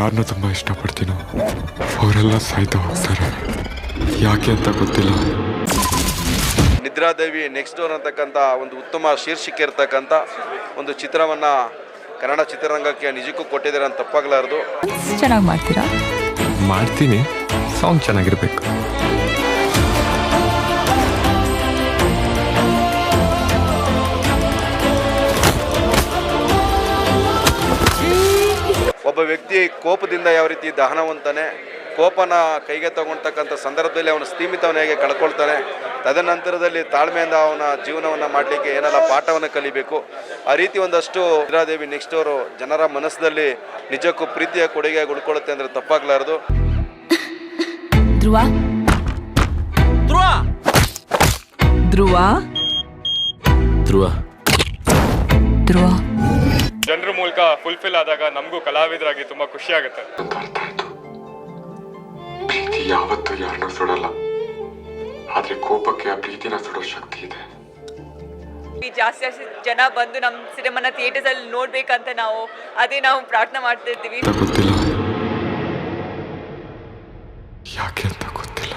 ಯಾರನ್ನ ತುಂಬ ಇಷ್ಟಪಡ್ತೀನೋ ಅವರೆಲ್ಲ ಸಾಯ್ತಾ ಹೋಗ್ತಾರೆ. ಯಾಕೆ ಅಂತ ಗೊತ್ತಿಲ್ಲ. ನಿದ್ರಾದೇವಿ ನೆಕ್ಸ್ಟ್ ಡೋರ್ ಅಂತಕ್ಕಂಥ ಒಂದು ಉತ್ತಮ ಶೀರ್ಷಿಕೆ ಇರತಕ್ಕಂಥ ಒಂದು ಚಿತ್ರವನ್ನು ಕನ್ನಡ ಚಿತ್ರರಂಗಕ್ಕೆ ನಿಜಕ್ಕೂ ಕೊಟ್ಟಿದ್ದಾರೆ ಅಂತ ತಪ್ಪಾಗಲಾರದು. ಚೆನ್ನಾಗಿ ಮಾಡ್ತೀರಾ? ಮಾಡ್ತೀನಿ. ಸಾಂಗ್ ಚೆನ್ನಾಗಿರ್ಬೇಕು. ಒಬ್ಬ ವ್ಯಕ್ತಿ ಕೋಪದಿಂದ ಯಾವ ರೀತಿ ದಹನ ಹೊಂತಾನೆ ಕೋಪನ ಕೈಗೆ ತಗೊಳ್ತಕ್ಕಂಥ ಸಂದರ್ಭದಲ್ಲಿ ಅವನು ಸ್ಥೀಮಿತವನ್ನ ಹೇಗೆ ಕಳ್ಕೊಳ್ತಾನೆ ತದನಂತರದಲ್ಲಿ ತಾಳ್ಮೆಯಿಂದ ಅವನ ಜೀವನವನ್ನು ಮಾಡಲಿಕ್ಕೆ ಏನೆಲ್ಲ ಪಾಠವನ್ನು ಕಲಿಬೇಕು ಆ ರೀತಿ ಒಂದಷ್ಟು ಇರಾದೇವಿ ನೆಕ್ಸ್ಟ್ ಅವರು ಜನರ ಮನಸ್ಸಲ್ಲಿ ನಿಜಕ್ಕೂ ಪ್ರೀತಿಯ ಕೊಡುಗೆ ಉಳ್ಕೊಳ್ಳುತ್ತೆ ಅಂದರೆ ತಪ್ಪಾಗಲಾರದು. ಧ್ರುವ. ಧ್ರುವ. ಧ್ರುವ. ಧ್ರುವ. ಜನರ ಮೂಲಕ ಫುಲ್ಫಿಲ್ ಆದಾಗ ನಮಗೂ ಕಲಾವಿದರಾಗಿ ತುಂಬ ಖುಷಿ ಆಗುತ್ತೆ. ಅಂತ ಅರ್ಥ ಆಯ್ತು. ಪ್ರೀತಿ ಯಾವತ್ತೂ ಯಾರನ್ನೂ ಸುಡಲ್ಲ. ಆದ್ರೆ ಕೋಪಕ್ಕೆ ಆ ಪ್ರೀತಿನ ಸುಡೋ ಶಕ್ತಿ ಇದೆ. ಈ ಜಾಸ್ತಿ ಜಾಸ್ತಿ ಜನ ಬಂದು ನಮ್ಮ ಸಿನಿಮಾನ ಥಿಯೇಟರ್ಸ್ ಅಲ್ಲಿ ನೋಡ್ಬೇಕಂತ ನಾವು ಅದೇ ನಾವು ಪ್ರಾರ್ಥನೆ ಮಾಡ್ತಾ ಇದ್ದೀವಿ. ಗೊತ್ತಿಲ್ಲ. ಯಾಕೆ ಅಂತ ಗೊತ್ತಿಲ್ಲ.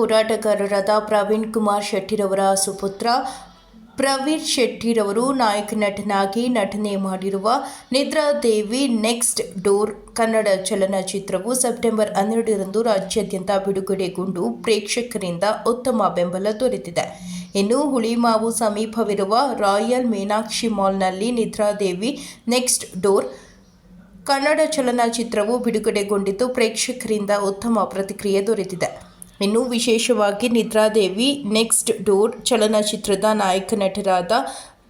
ಹೋರಾಟಗಾರರಾದ ಪ್ರವೀಣ್ ಕುಮಾರ್ ಶೆಟ್ಟಿರವರ ಸುಪುತ್ರ ಪ್ರವೀರ್ ಶೆಟ್ಟಿರವರು ನಾಯಕ ನಟನಾಗಿ ನಟನೆ ಮಾಡಿರುವ ನಿದ್ರಾದೇವಿ ನೆಕ್ಸ್ಟ್ ಡೋರ್ ಕನ್ನಡ ಚಲನಚಿತ್ರವು ಸೆಪ್ಟೆಂಬರ್ ಹನ್ನೆರಡರಂದು ರಾಜ್ಯಾದ್ಯಂತ ಬಿಡುಗಡೆಗೊಂಡು ಪ್ರೇಕ್ಷಕರಿಂದ ಉತ್ತಮ ಬೆಂಬಲ ದೊರೆತಿದೆ. ಇನ್ನು ಹುಳಿಮಾವು ಸಮೀಪವಿರುವ ರಾಯಲ್ ಮೀನಾಕ್ಷಿ ಮಾಲ್ನಲ್ಲಿ ನಿದ್ರಾದೇವಿ ನೆಕ್ಸ್ಟ್ ಡೋರ್ ಕನ್ನಡ ಚಲನಚಿತ್ರವು ಬಿಡುಗಡೆಗೊಂಡಿದ್ದು ಪ್ರೇಕ್ಷಕರಿಂದ ಉತ್ತಮ ಪ್ರತಿಕ್ರಿಯೆ ದೊರೆತಿದೆ. ಇನ್ನು ವಿಶೇಷವಾಗಿ ನಿದ್ರಾದೇವಿ ನೆಕ್ಸ್ಟ್ ಡೋರ್ ಚಲನಚಿತ್ರದ ನಾಯಕ ನಟರಾದ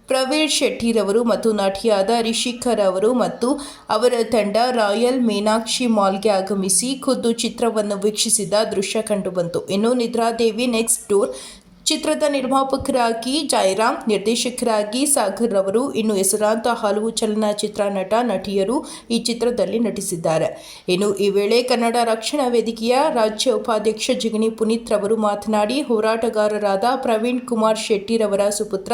ಪ್ರವೀಣ್ ಶೆಟ್ಟಿರವರು ಮತ್ತು ನಟಿಯಾದ ರಿಷಿಕರ್ ಅವರು ಮತ್ತು ಅವರ ತಂಡ ರಾಯಲ್ ಮೀನಾಕ್ಷಿ ಮಾಲ್ಗೆ ಆಗಮಿಸಿ ಖುದ್ದು ಚಿತ್ರವನ್ನು ವೀಕ್ಷಿಸಿದ ದೃಶ್ಯ ಕಂಡುಬಂತು ಇನ್ನು ನಿದ್ರಾದೇವಿ ನೆಕ್ಸ್ಟ್ ಡೋರ್ ಚಿತ್ರದ ನಿರ್ಮಾಪಕರಾಗಿ ಜಯರಾಮ್, ನಿರ್ದೇಶಕರಾಗಿ ಸಾಗರ್ ರವರು, ಇನ್ನು ಹೆಸರಾಂತ ಹಲವು ಚಲನಚಿತ್ರ ನಟ, ನಟಿಯರು ಈ ಚಿತ್ರದಲ್ಲಿ ನಟಿಸಿದ್ದಾರೆ. ಇನ್ನು ಈ ವೇಳೆ ಕನ್ನಡ ರಕ್ಷಣಾ ವೇದಿಕೆಯ ರಾಜ್ಯ ಉಪಾಧ್ಯಕ್ಷ ಜಿಗಣಿ ಪುನೀತ್ ರವರು ಮಾತನಾಡಿ, ಹೋರಾಟಗಾರರಾದ ಪ್ರವೀಣ್ ಕುಮಾರ್ ಶೆಟ್ಟಿರವರ ಸುಪುತ್ರ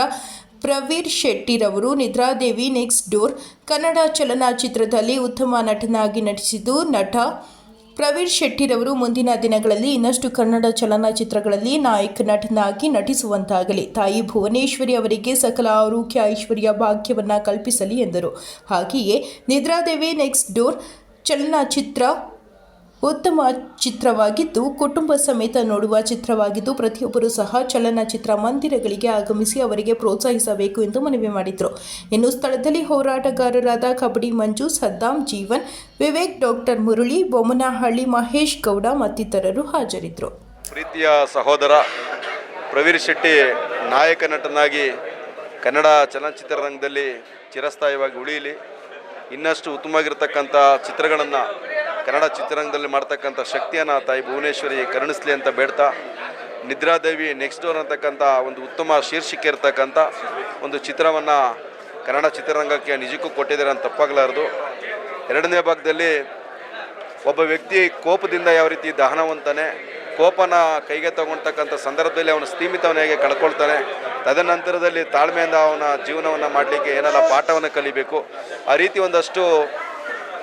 ಪ್ರವೀರ್ ಶೆಟ್ಟಿರವರು ನಿದ್ರಾದೇವಿ ನೆಕ್ಸ್ಟ್ ಡೋರ್ ಕನ್ನಡ ಚಲನಚಿತ್ರದಲ್ಲಿ ಉತ್ತಮ ನಟನಾಗಿ ನಟಿಸಿದ್ದು ನಟ ಪ್ರವೀರ್ ಶೆಟ್ಟಿರವರು ಮುಂದಿನ ದಿನಗಳಲ್ಲಿ ಇನ್ನಷ್ಟು ಕನ್ನಡ ಚಲನಚಿತ್ರಗಳಲ್ಲಿ ನಾಯಕ ನಟನಾಗಿ ನಟಿಸುವಂತಾಗಲಿ. ತಾಯಿ ಭುವನೇಶ್ವರಿ ಅವರಿಗೆ ಸಕಲ ಆರೋಗ್ಯ ಐಶ್ವರ್ಯ ಭಾಗ್ಯವನ್ನು ಕಲ್ಪಿಸಲಿ ಎಂದರು. ಹಾಗೆಯೇ ನಿದ್ರಾದೇವಿ ನೆಕ್ಸ್ಟ್ ಡೋರ್ ಚಲನಚಿತ್ರ ಉತ್ತಮ ಚಿತ್ರವಾಗಿದ್ದು, ಕುಟುಂಬ ಸಮೇತ ನೋಡುವ ಚಿತ್ರವಾಗಿದ್ದು, ಪ್ರತಿಯೊಬ್ಬರೂ ಸಹ ಚಲನಚಿತ್ರ ಮಂದಿರಗಳಿಗೆ ಆಗಮಿಸಿ ಅವರಿಗೆ ಪ್ರೋತ್ಸಾಹಿಸಬೇಕು ಎಂದು ಮನವಿ ಮಾಡಿದರು. ಇನ್ನು ಸ್ಥಳದಲ್ಲಿ ಹೋರಾಟಗಾರರಾದ ಕಬಡ್ಡಿ ಮಂಜು, ಸದ್ದಾಂ, ಜೀವನ್, ವಿವೇಕ್, ಡಾಕ್ಟರ್ ಮುರುಳಿ, ಬೊಮ್ಮನಹಳ್ಳಿ ಮಹೇಶ್ ಗೌಡ ಮತ್ತಿತರರು ಹಾಜರಿದ್ದರು. ಪ್ರೀತಿಯ ಸಹೋದರ ಪ್ರವೀರ್ ಶೆಟ್ಟಿ ನಾಯಕ ನಟನಾಗಿ ಕನ್ನಡ ಚಲನಚಿತ್ರರಂಗದಲ್ಲಿ ಚಿರಸ್ಥಾಯಿಯಾಗಿ ಉಳಿಯಲಿ. ಇನ್ನಷ್ಟು ಉತ್ತಮವಾಗಿರ್ತಕ್ಕಂಥ ಚಿತ್ರಗಳನ್ನು ಕನ್ನಡ ಚಿತ್ರರಂಗದಲ್ಲಿ ಮಾಡ್ತಕ್ಕಂಥ ಶಕ್ತಿಯನ್ನು ತಾಯಿ ಭುವನೇಶ್ವರಿ ಕರುಣಿಸ್ಲಿ ಅಂತ ಬೇಡ್ತಾ, ನಿದ್ರಾದೇವಿ ನೆಕ್ಸ್ಟ್ ಡೋರ್ ಅಂತಕ್ಕಂಥ ಒಂದು ಉತ್ತಮ ಶೀರ್ಷಿಕೆ ಇರತಕ್ಕಂಥ ಒಂದು ಚಿತ್ರವನ್ನು ಕನ್ನಡ ಚಿತ್ರರಂಗಕ್ಕೆ ನಿಜಕ್ಕೂ ಕೊಟ್ಟಿದ್ದಾರೆ ಅಂತ ತಪ್ಪಾಗಲಾರದು. ಎರಡನೇ ಭಾಗದಲ್ಲಿ ಒಬ್ಬ ವ್ಯಕ್ತಿ ಕೋಪದಿಂದ ಯಾವ ರೀತಿ ದಹನ ಹೊಂತಾನೆ ಕೋಪನ ಕೈಗೆ ತಗೊಳ್ತಕ್ಕಂಥ ಸಂದರ್ಭದಲ್ಲಿ ಅವನು ಸ್ಥೀಮಿತವನ್ನ ಹೇಗೆ ಕಳ್ಕೊಳ್ತಾನೆ, ತದನಂತರದಲ್ಲಿ ತಾಳ್ಮೆಯಿಂದ ಅವನ ಜೀವನವನ್ನು ಮಾಡಲಿಕ್ಕೆ ಏನೆಲ್ಲ ಪಾಠವನ್ನು ಕಲಿಬೇಕು, ಆ ರೀತಿ ಒಂದಷ್ಟು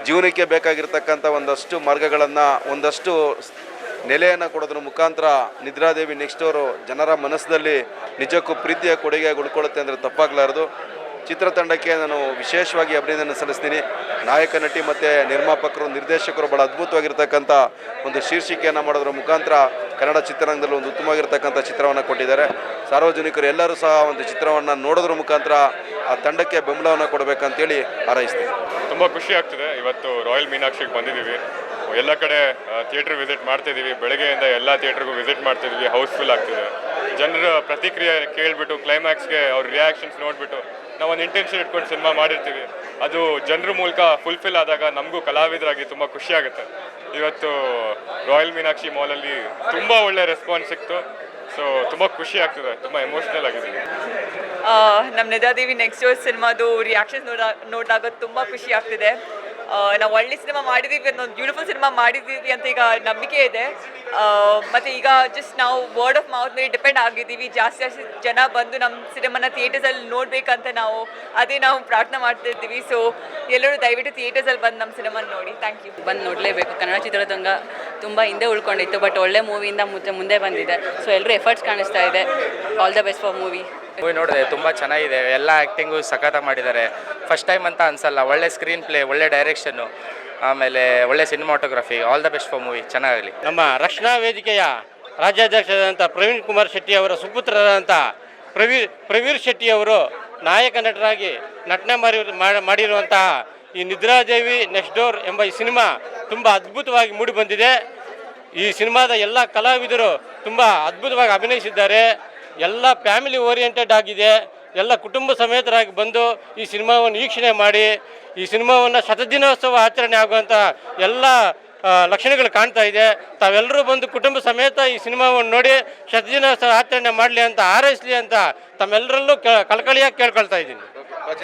ಜೀವನಕ್ಕೆ ಬೇಕಾಗಿರ್ತಕ್ಕಂಥ ಒಂದಷ್ಟು ಮಾರ್ಗಗಳನ್ನು, ಒಂದಷ್ಟು ನೆಲೆಯನ್ನು ಕೊಡೋದ್ರ ಮುಖಾಂತರ ನಿದ್ರಾದೇವಿ ನೆಕ್ಸ್ಟ್ ಅವರು ಜನರ ಮನಸ್ಸಲ್ಲಿ ನಿಜಕ್ಕೂ ಪ್ರೀತಿಯ ಕೊಡುಗೆ ಉಳ್ಕೊಳ್ಳುತ್ತೆ ಅಂದರೆ ತಪ್ಪಾಗಲಾರದು. ಚಿತ್ರತಂಡಕ್ಕೆ ನಾನು ವಿಶೇಷವಾಗಿ ಅಭಿನಂದನೆ ಸಲ್ಲಿಸ್ತೀನಿ. ನಾಯಕ ನಟಿ ಮತ್ತು ನಿರ್ಮಾಪಕರು, ನಿರ್ದೇಶಕರು ಭಾಳ ಅದ್ಭುತವಾಗಿರ್ತಕ್ಕಂಥ ಒಂದು ಶೀರ್ಷಿಕೆಯನ್ನು ಮಾಡೋದ್ರ ಮುಖಾಂತರ ಕನ್ನಡ ಚಿತ್ರರಂಗದಲ್ಲಿ ಒಂದು ಉತ್ತಮವಾಗಿರ್ತಕ್ಕಂಥ ಚಿತ್ರವನ್ನು ಕೊಟ್ಟಿದ್ದಾರೆ. ಸಾರ್ವಜನಿಕರು ಎಲ್ಲರೂ ಸಹ ಒಂದು ಚಿತ್ರವನ್ನು ನೋಡೋದ್ರ ಮುಖಾಂತರ ಆ ತಂಡಕ್ಕೆ ಬೆಂಬಲವನ್ನು ಕೊಡಬೇಕಂತೇಳಿ ಹಾರೈಸ್ತೀನಿ. ತುಂಬ ಖುಷಿ ಆಗ್ತಿದೆ. ಇವತ್ತು ರಾಯಲ್ ಮೀನಾಕ್ಷಿಗೆ ಬಂದಿದ್ದೀವಿ. ಎಲ್ಲ ಕಡೆ ಥಿಯೇಟ್ರ್ ವಿಸಿಟ್ ಮಾಡ್ತಿದ್ದೀವಿ ಬೆಳಗ್ಗೆಯಿಂದ ಎಲ್ಲ ಥಿಯೇಟ್ರಿಗೂ ವಿಸಿಟ್ ಮಾಡ್ತಿದ್ದೀವಿ ಹೌಸ್ಫುಲ್ ಆಗ್ತಿದೆ. ಜನರ ಪ್ರತಿಕ್ರಿಯೆ ಕೇಳಿಬಿಟ್ಟು ಕ್ಲೈಮ್ಯಾಕ್ಸ್ಗೆ ಅವ್ರ ರಿಯಾಕ್ಷನ್ಸ್ ನೋಡಿಬಿಟ್ಟು, ನಾವು ಒಂದು ಇಂಟೆನ್ಷನ್ ಇಟ್ಕೊಂಡು ಸಿನಿಮಾ ಮಾಡಿರ್ತೀವಿ. ಅದು ಜನರ ಮೂಲಕ ಫುಲ್ಫಿಲ್ ಆದಾಗ ನಮಗೂ ಕಲಾವಿದರಾಗಿ ತುಂಬ ಖುಷಿಯಾಗುತ್ತೆ ಇವತ್ತು ರಾಯಲ್ ಮೀನಾಕ್ಷಿ ಮಾಲಲ್ಲಿ ತುಂಬ ಒಳ್ಳೆ ರೆಸ್ಪಾನ್ಸ್ ಸಿಕ್ತು. ಸೊ ತುಂಬ ಖುಷಿ ಆಗ್ತಿದೆ, ತುಂಬ ಎಮೋಷ್ನಲ್ ಆಗಿದೆ. ನಮ್ಮ ನಿಜಾದೇವಿ ನೆಕ್ಸ್ಟ್ ಇಯರ್ ಸಿನಿಮಾದು ರಿಯಾಕ್ಷನ್ ನೋಡ ನೋಡಿದಾಗ ತುಂಬ ಖುಷಿ ಆಗ್ತಿದೆ. ನಾವು ಒಳ್ಳೆ ಸಿನಿಮಾ ಮಾಡಿದ್ದೀವಿ ಅಂತ ಒಂದು ಬ್ಯೂಟಿಫುಲ್ ಸಿನಿಮಾ ಮಾಡಿದ್ದೀವಿ ಅಂತ ಈಗ ನಂಬಿಕೆ ಇದೆ. ಮತ್ತು ಈಗ ಜಸ್ಟ್ ನಾವು ವರ್ಡ್ ಆಫ್ ಮೌತ್ ಮೇಲೆ ಡಿಪೆಂಡ್ ಆಗಿದ್ದೀವಿ. ಜಾಸ್ತಿ ಜಾಸ್ತಿ ಜನ ಬಂದು ನಮ್ಮ ಸಿನಿಮಾನ ಥಿಯೇಟರ್ಸಲ್ಲಿ ನೋಡಬೇಕಂತ ನಾವು ಅದೇ ನಾವು ಪ್ರಾರ್ಥನೆ ಮಾಡ್ತಿರ್ತೀವಿ ಸೊ ಎಲ್ಲರೂ ದಯವಿಟ್ಟು ಥಿಯೇಟರ್ಸಲ್ಲಿ ಬಂದು ನಮ್ಮ ಸಿನಿಮಾ ನೋಡಿ. ಥ್ಯಾಂಕ್ ಯು ಬಂದು ನೋಡಲೇಬೇಕು. ಕನ್ನಡ ಚಿತ್ರರಂಗ ತುಂಬ ಹಿಂದೆ ಉಳ್ಕೊಂಡಿತ್ತು ಬಟ್ ಒಳ್ಳೆ ಮೂವಿಯಿಂದ ಮುಂದೆ ಮುಂದೆ ಬಂದಿದೆ. ಸೊ ಎಲ್ಲರೂ ಎಫರ್ಟ್ಸ್ ಕಾಣಿಸ್ತಾ ಇದೆ. All the best for movie movie ನೋಡಿದೆ ತುಂಬ ಚೆನ್ನಾಗಿದೆ. ಎಲ್ಲ ಆ್ಯಕ್ಟಿಂಗು ಸಖತ್ತಾಗಿ ಮಾಡಿದ್ದಾರೆ. ಫಸ್ಟ್ ಟೈಮ್ ಅಂತ ಅನ್ಸಲ್ಲ. ಒಳ್ಳೆ ಸ್ಕ್ರೀನ್ ಪ್ಲೇ ಒಳ್ಳೆ ಡೈರೆಕ್ಷನ್ನು ಆಮೇಲೆ ಒಳ್ಳೆ cinematography all the best for movie ಚೆನ್ನಾಗಲಿ. ನಮ್ಮ ರಕ್ಷಣಾ ವೇದಿಕೆಯ ರಾಜ್ಯಾಧ್ಯಕ್ಷರಾದಂಥ ಪ್ರವೀಣ್ ಕುಮಾರ್ ಶೆಟ್ಟಿ ಅವರ ಸುಪುತ್ರರಾದಂಥ ಪ್ರವೀರ್ ಪ್ರವೀರ್ ಶೆಟ್ಟಿ ಅವರು ನಾಯಕ ನಟರಾಗಿ ನಟನೆ ಮಾಡಿ, ಮಾಡ- ಮಾಡಿರುವಂತಹ ಈ ನಿದ್ರಾದೇವಿ ನೆಕ್ಸ್ಟ್ ಡೋರ್ ಎಂಬ ಈ ಸಿನಿಮಾ ತುಂಬ ಅದ್ಭುತವಾಗಿ ಮೂಡಿ ಬಂದಿದೆ. ಈ ಸಿನಿಮಾದ ಎಲ್ಲ ಕಲಾವಿದರು ತುಂಬ ಅದ್ಭುತವಾಗಿ ಅಭಿನಯಿಸಿದ್ದಾರೆ. ಎಲ್ಲ ಫ್ಯಾಮಿಲಿ ಓರಿಯೆಂಟೆಡ್ ಆಗಿದೆ. ಎಲ್ಲ ಕುಟುಂಬ ಸಮೇತರಾಗಿ ಬಂದು ಈ ಸಿನಿಮಾವನ್ನು ವೀಕ್ಷಣೆ ಮಾಡಿ, ಈ ಸಿನಿಮಾವನ್ನು ಶತದಿನೋತ್ಸವ ಆಚರಣೆ ಆಗುವಂತಹ ಎಲ್ಲ ಲಕ್ಷಣಗಳು ಕಾಣ್ತಾ ಇದೆ. ತಾವೆಲ್ಲರೂ ಬಂದು ಕುಟುಂಬ ಸಮೇತ ಈ ಸಿನಿಮಾವನ್ನು ನೋಡಿ ಶತದಿನೋತ್ಸವ ಆಚರಣೆ ಮಾಡಲಿ ಅಂತ ಹಾರೈಸಲಿ ಅಂತ ತಮ್ಮೆಲ್ಲರಲ್ಲೂ ಕಳಕಳಿಯಾಗಿ ಕೇಳ್ಕೊಳ್ತಾ ಇದ್ದೀನಿ.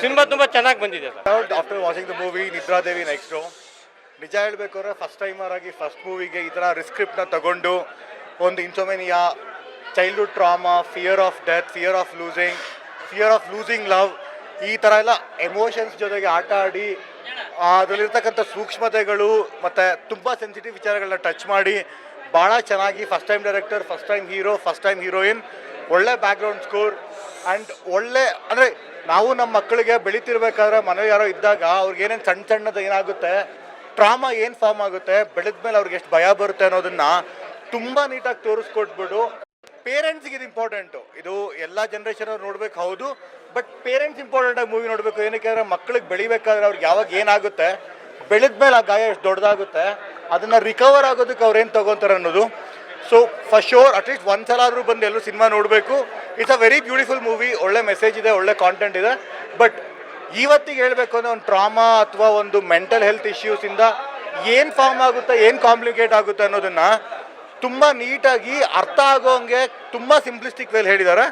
ಸಿನಿಮಾ ತುಂಬ ಚೆನ್ನಾಗಿ ಬಂದಿದೆ after watching the movie Nidradevi next ನಿಜ ಹೇಳಬೇಕಾದ್ರೆ ಫಸ್ಟ್ ಟೈಮರ್ ಆಗಿ ಫಸ್ಟ್ ಮೂವಿಗೆ ಈ ಥರ ರಿಸ್ಕ್ರಿಪ್ಟ್ನ ತಗೊಂಡು, ಒಂದು insomnia childhood trauma fear of death fear of losing fear of losing love ಈ ಥರ ಎಲ್ಲ ಎಮೋಷನ್ಸ್ ಜೊತೆಗೆ ಆಟ ಆಡಿ ಅದರಲ್ಲಿರ್ತಕ್ಕಂಥ ಸೂಕ್ಷ್ಮತೆಗಳು ಮತ್ತು ತುಂಬ ಸೆನ್ಸಿಟಿವ್ ವಿಚಾರಗಳನ್ನ ಟಚ್ ಮಾಡಿ ಭಾಳ ಚೆನ್ನಾಗಿ first time director first time hero first time heroine ಒಳ್ಳೆ ಬ್ಯಾಕ್ಗ್ರೌಂಡ್ ಸ್ಕೋರ್ ಆ್ಯಂಡ್ ಒಳ್ಳೆ, ಅಂದರೆ ನಾವು ನಮ್ಮ ಮಕ್ಕಳಿಗೆ ಬೆಳೀತಿರ್ಬೇಕಾದ್ರೆ ಮನೆ ಯಾರೋ ಇದ್ದಾಗ ಅವ್ರಿಗೆ ಏನೇನು ಸಣ್ಣ ಸಣ್ಣದು ಏನಾಗುತ್ತೆ ಟ್ರಾಮಾ ಏನು ಫಾರ್ಮ್ ಆಗುತ್ತೆ ಬೆಳೆದ ಮೇಲೆ ಅವ್ರಿಗೆ ಎಷ್ಟು ಭಯ ಬರುತ್ತೆ ಅನ್ನೋದನ್ನ ತುಂಬ ನೀಟಾಗಿ ತೋರಿಸ್ಕೊಟ್ಬಿಟ್ಟು ಪೇರೆಂಟ್ಸ್ಗೆ ಇದು ಇಂಪಾರ್ಟೆಂಟು ಇದು ಎಲ್ಲ ಜನರೇಷನ್ ಅವ್ರು ನೋಡ್ಬೇಕು, ಹೌದು. ಬಟ್ ಪೇರೆಂಟ್ಸ್ ಇಂಪಾರ್ಟೆಂಟ್ ಆಗಿ ಮೂವಿ ನೋಡಬೇಕು. ಏನಕ್ಕೆ ಅಂದರೆ ಮಕ್ಕಳಿಗೆ ಬೆಳಿಬೇಕಾದ್ರೆ ಅವ್ರಿಗೆ ಯಾವಾಗ ಏನಾಗುತ್ತೆ, ಬೆಳೆದ ಮೇಲೆ ಆ ಗಾಯ ಎಷ್ಟು ದೊಡ್ಡದಾಗುತ್ತೆ, ಅದನ್ನು ರಿಕವರ್ ಆಗೋದಕ್ಕೆ ಅವ್ರೇನು ತಗೊತಾರೆ ಅನ್ನೋದು. ಸೊ ಫಸ್ಟ್ ಶೋರ್ ಅಟ್ಲೀಸ್ಟ್ ಒಂದ್ಸಲ ಆದರೂ ಬಂದು ಎಲ್ಲರೂ ಸಿನಿಮಾ ನೋಡಬೇಕು. It's a very beautiful movie ಒಳ್ಳೆ ಮೆಸೇಜ್ ಇದೆ, ಒಳ್ಳೆ ಕಾಂಟೆಂಟ್ ಇದೆ. ಬಟ್ ಇವತ್ತಿಗೆ ಹೇಳಬೇಕು ಅಂದರೆ ಒಂದು ಟ್ರಾಮಾ ಅಥವಾ ಒಂದು ಮೆಂಟಲ್ ಹೆಲ್ತ್ ಇಶ್ಯೂಸಿಂದ ಏನು ಫಾರ್ಮ್ ಆಗುತ್ತೆ, ಏನು ಕಾಂಪ್ಲಿಕೇಟ್ ಆಗುತ್ತೆ ಅನ್ನೋದನ್ನ ತುಂಬ ನೀಟಾಗಿ ಅರ್ಥ ಆಗೋಂಗೆ ತುಂಬ ಸಿಂಪ್ಲಿಸ್ಟಿಕ್ ವೇಲ್ ಹೇಳಿದ್ದಾರೆ.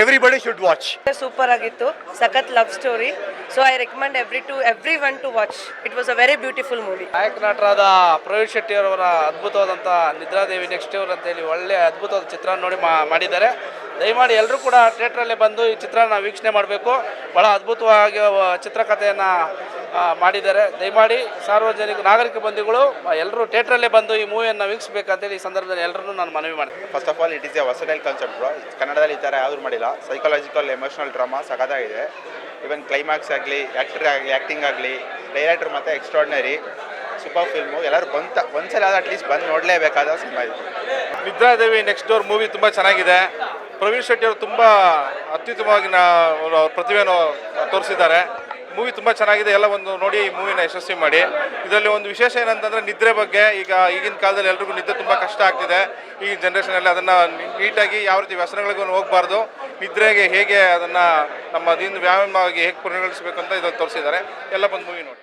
ಎವ್ರಿಬಡಿ ಶುಡ್ ವಾಚ್ ಸೂಪರ್ ಆಗಿತ್ತು. ಸಖತ್ love story so I recommend every to everyone to watch it was a very beautiful movie ನಾಯಕ ನಟರಾದ ಪ್ರವೀಣ್ ಶೆಟ್ಟಿ ಅವರ ಅದ್ಭುತವಾದಂಥ ನಿದ್ರಾದೇವಿ ನೆಕ್ಸ್ಟ್ ಅವರ್ ಅಂತೇಳಿ ಒಳ್ಳೆ ಅದ್ಭುತವಾದ ಚಿತ್ರ ನೋಡಿ ಮಾ ಮಾಡಿದ್ದಾರೆ. ದಯಮಾಡಿ ಎಲ್ಲರೂ ಕೂಡ ಥಿಯೇಟ್ರಲ್ಲೇ ಬಂದು ಈ ಚಿತ್ರನ ವೀಕ್ಷಣೆ ಮಾಡಬೇಕು. ಭಾಳ ಅದ್ಭುತವಾಗಿ ಚಿತ್ರಕಥೆಯನ್ನು ಮಾಡಿದ್ದಾರೆ. ದಯಮಾಡಿ ಸಾರ್ವಜನಿಕ ನಾಗರಿಕ ಬಂಧುಗಳು ಎಲ್ಲರೂ ಥಿಯೇಟ್ರಲ್ಲೇ ಬಂದು ಈ ಮೂವಿಯನ್ನು ವೀಕ್ಷಿಸಬೇಕಂತೇಳಿ ಈ ಸಂದರ್ಭದಲ್ಲಿ ಎಲ್ಲರೂ ನಾನು ಮನವಿ ಮಾಡ್ತೀನಿ. First of all it is a versatile concept bro ಕನ್ನಡದಲ್ಲಿ ಈ ಥರ ಯಾವ್ದು ಮಾಡಿಲ್ಲ. ಸೈಕಾಲಜಿಕಲ್ ಎಮೋಷನಲ್ ಡ್ರಾಮಾ ಸಖತ್ತಾಗಿದೆ ಇವನ್ ಕ್ಲೈಮ್ಯಾಕ್ಸ್ ಆಗಲಿ ಆ್ಯಕ್ಟರ್ ಆಗಲಿ ಆ್ಯಕ್ಟಿಂಗ್ ಆಗಲಿ ಡೈರೆಕ್ಟರ್ ಮತ್ತು ಎಕ್ಸ್ಟ್ರಾರ್ಡಿನರಿ ಸೂಪರ್ ಫಿಲ್ಮು ಎಲ್ಲರೂ ಬಂತ ಒಂದ್ಸಲ ಆದ್ರೂ ಅಟ್ಲೀಸ್ಟ್ ಬಂದು ನೋಡಲೇಬೇಕಾದ ಸಿನಿಮಾ ಇದು. ನಿದ್ರಾದೇವಿ ನೆಕ್ಸ್ಟ್ ಡೋರ್ ಮೂವಿ ತುಂಬ ಚೆನ್ನಾಗಿದೆ. ಪ್ರವೀಣ್ ಶೆಟ್ಟಿ ಅವರು ತುಂಬ ಅತ್ಯುತ್ತಮವಾಗಿ ನಾ ಪ್ರತಿಭೆಯನ್ನು ತೋರಿಸಿದ್ದಾರೆ. ಮೂವಿ ತುಂಬ ಚೆನ್ನಾಗಿದೆ. ಎಲ್ಲ ಒಂದು ನೋಡಿ ಈ ಮೂವಿನ ಯಶಸ್ವಿ ಮಾಡಿ. ಇದರಲ್ಲಿ ಒಂದು ವಿಶೇಷ ಏನಂತಂದರೆ ನಿದ್ರೆ ಬಗ್ಗೆ ಈಗ ಈಗಿನ ಕಾಲದಲ್ಲಿ ಎಲ್ರಿಗೂ ನಿದ್ದೆ ತುಂಬ ಕಷ್ಟ ಆಗ್ತಿದೆ. ಈಗಿನ ಜನ್ರೇಷನಲ್ಲಿ ಅದನ್ನು ನೀಟಾಗಿ ಯಾವ ರೀತಿ ವ್ಯಸನಗಳಿಗೂ ಹೋಗಬಾರ್ದು. ನಿದ್ರೆಗೆ ಹೇಗೆ ಅದನ್ನು ನಮ್ಮ ದಿನ ವ್ಯಾಯಾಮವಾಗಿ ಹೇಗೆ ಪರಿಗಣಿಸಬೇಕು ಅಂತ ಇದನ್ನು ತೋರಿಸಿದ್ದಾರೆ. ಎಲ್ಲ ಬಂದು ಮೂವಿ ನೋಡಿ.